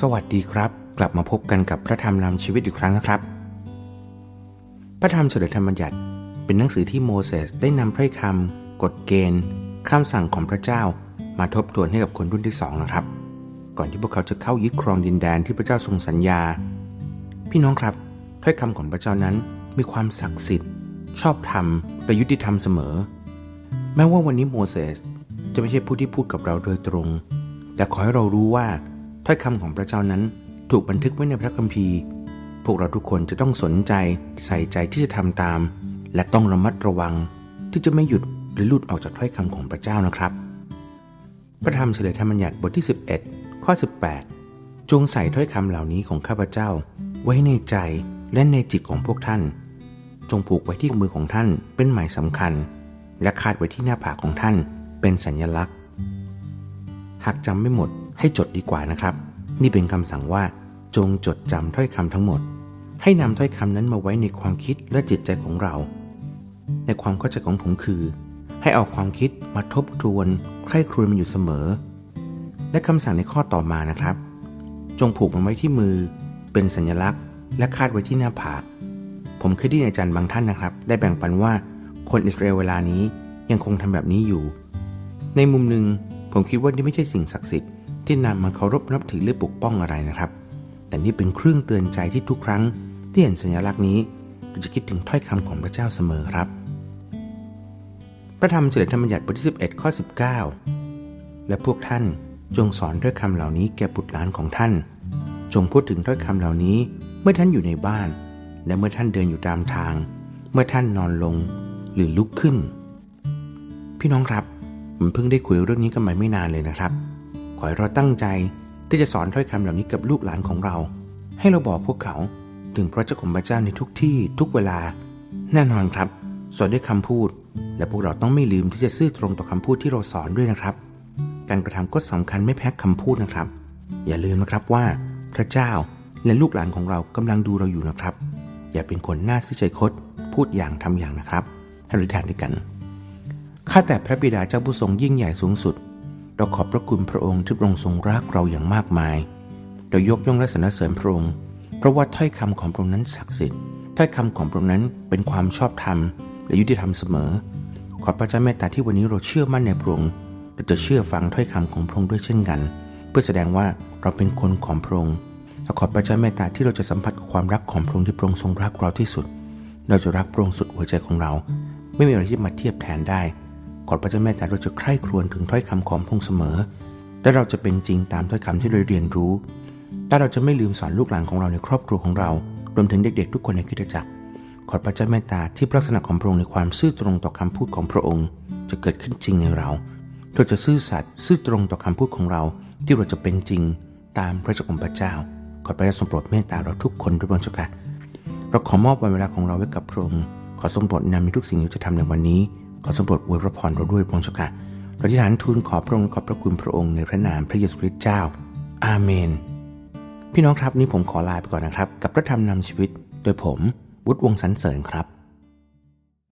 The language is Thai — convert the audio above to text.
สวัสดีครับ กลับมาพบกันกับพระธรรมนำชีวิตอีกครั้งนะครับ พระธรรมเฉลยธรรมบัญญัติ เป็นหนังสือที่โมเสสได้นำพระคำกฎเกณฑ์คำสั่งของพระเจ้า มาทบทวนให้กับคนรุ่นที่สองนะครับ ก่อนที่พวกเขาจะเข้ายึดครองดินแดนที่พระเจ้าทรงสัญญา พี่น้องครับถ้อยคำของพระเจ้านั้นมีความศักดิ์สิทธิ์ ชอบธรรมและยุติธรรมเสมอ แม้ว่าวันนี้โมเสสจะไม่ใช่ผู้ที่พูดกับเราโดยตรง แต่ขอให้เรารู้ว่า ถ้อยคำของพระเจ้านั้นถูกบันทึกไว้ในพระคัมภีร์ พวกเราทุกคนจะต้องสนใจใส่ใจที่จะทำตาม และต้องระมัดระวัง ที่จะไม่หยุดหรือหลุดออกจากถ้อยคำของพระเจ้านะครับ พระธรรมเฉลยธรรมบัญญัติบทที่ 11 ข้อ 18 จงใส่ถ้อยคำเหล่านี้ของข้าพเจ้า ไว้ในใจและในจิตของพวกท่าน จงผูกไว้ที่มือของท่านเป็นหมายสำคัญ และคาดไว้ที่หน้าผากของท่านเป็นสัญญลักษณ์ หากจำไม่หมด ให้จดดีกว่านะครับ นี่เป็นคำสั่งว่า จงจดจำถ้อยคำทั้งหมด ให้นำถ้อยคำนั้นมาไว้ในความคิดและจิตใจของเรา ในความเข้าใจของผมคือ ให้เอาความคิดมาทบทวนใคร่ครวญมันอยู่เสมอ และคำสั่งในข้อต่อมานะครับ จงผูกมันไว้ที่มือ เป็นสัญลักษณ์ และคาดไว้ที่หน้าผากผมเคยได้ยินอาจารย์บางท่านนะครับ ได้แบ่งปันว่าคนอิสราเอลเวลานี้ยังคงทำแบบนี้อยู่ ในมุมหนึ่งผมคิดว่านี่ไม่ใช่สิ่งศักดิ์สิทธิ์ ที่นำมาเคารพนับถือหรือปกป้องอะไรนะครับ แต่นี่เป็นเครื่องเตือนใจที่ทุกครั้งที่เห็นสัญลักษณ์นี้เราจะคิดถึงถ้อยคำของพระเจ้าเสมอครับ พระธรรมเฉลยธรรมบัญญัติบทที่ 11 ข้อ 19 และพวกท่านจงสอนถ้อยคำเหล่านี้แก่บุตรหลานของท่าน จงพูดถึงถ้อยคำเหล่านี้เมื่อท่านอยู่ในบ้าน และเมื่อท่านเดินอยู่ตามทาง เมื่อท่านนอนลงหรือลุกขึ้น พี่น้องครับผมเพิ่งได้คุยเรื่องนี้กันมาไม่นานเลยนะครับ อให้เราตั้งใจที่จะสอนถ้อยคำเหล่านี้กับลูกหลานของเรา ให้เราบอกพวกเขาถึงพระเจ้าของพระเจ้าในทุกที่ทุกเวลา แน่นอนครับ สอนด้วยคำพูด และพวกเราต้องไม่ลืมที่จะซื่อตรงต่อคำพูดที่เราสอนด้วยนะครับ การกระทำก็สำคัญไม่แพ้คำพูดนะครับ อย่าลืมนะครับว่าพระเจ้าและลูกหลานของเรากำลังดูเราอยู่นะครับ อย่าเป็นคนหน้าซื่อใจคดพูดอย่างทำอย่างนะครับให้เราทานด้วยกันข้าแต่พระบิดาเจ้าผู้ทรงยิ่งใหญ่สูงสุด เราขอบพระคุณพระองค์ที่พระองค์ทรงรักเราอย่างมากมาย เรายกย่องและสรรเสริญพระองค์ เพราะว่าถ้อยคำของพระองค์นั้นศักดิ์สิทธิ์ ถ้อยคำของพระองค์นั้นเป็นความชอบธรรมและยุติธรรมเสมอ ขอพระเจ้าเมตตาที่วันนี้เราเชื่อมั่นในพระองค์ เราจะเชื่อฟังถ้อยคำของพระองค์ด้วยเช่นกัน เพื่อแสดงว่าเราเป็นคนของพระองค์และขอพระเจ้าเมตตาที่เราจะสัมผัสความรักของพระองค์ที่พระองค์ทรงรักเราที่สุด เราจะรักพระองค์สุดหัวใจของเรา ไม่มีอะไรที่มาเทียบแทนได้ ขอพระเจ้าแม่แต่เราจะใคร่ครวญถึงถ้อยคำของพระองค์เสมอ และเราจะเป็นจริงตามถ้อยคำที่เราเรียนรู้แต่เราจะไม่ลืมสอนลูกหลานของเราในครอบครัวของเรา รวมถึงเด็กๆ ทุกคนในคริสตจักร ขอพระเจ้าแม่ตาที่ลักษณะของพระองค์ในความซื่อตรงต่อคำพูดของพระองค์ จะเกิดขึ้นจริงในเราเราจะซื่อสัตย์ซื่อตรงต่อคำพูดของเรา ที่เราจะเป็นจริงตามพระเจ้าของพระเจ้า ขอพระเจ้าทรงโปรดเมตตาเราทุกคนด้วยพระองค์เจ้าค่ะเราขอมอบวันเวลาของเราไว้กับพระองค์ขอทรงโปรดนำในทุกสิ่งที่จะทำในวันนี้ ขอสมบทอวยพระพรเราด้วยพระองค์เจ้าค่ะเราที่ฐานทูลขอพระองค์ขอบพระคุณพระองค์ในพระนามพระเยซูคริสต์เจ้า อาเมน พี่น้องครับนี่ผมขอลาไปก่อนนะครับ กับพระธรรมนำชีวิต โดยผมวุฒิวงสันเสริญครับ